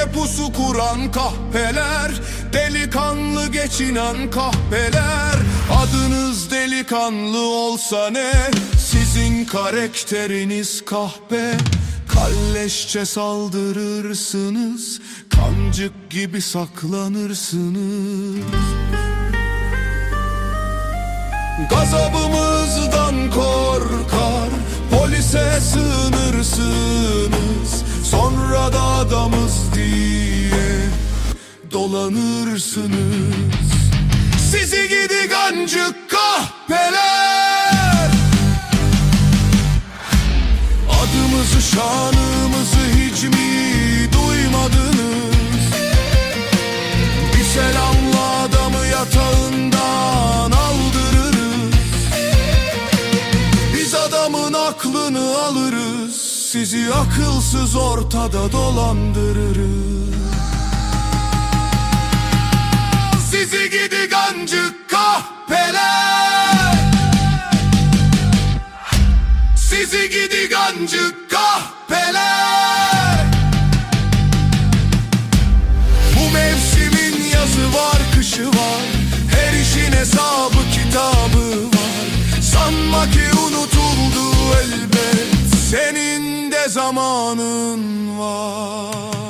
pusu kuran kahpeler Delikanlı geçinen kahpeler. Adınız delikanlı olsa ne Sizin karakteriniz kahpe. Kalleşçe saldırırsınız Kancık gibi saklanırsınız. Gazabımızdan korkar Polise sığınırsınız. Sonra da adamız diye Dolanırsınız. Sizi gidi gancık kahpeler. Adımızı şanımızı hiç mi duymadınız? Bir selamla adamı yatağından aldırırız. Biz adamın aklını alırız. Sizi akılsız ortada dolandırırız Sizi gidi gancık kahpeler. Bu mevsimin yazı var kışı var. Her işin hesabı kitabı var. Sanma ki unutuldu elbet. Senin de zamanın var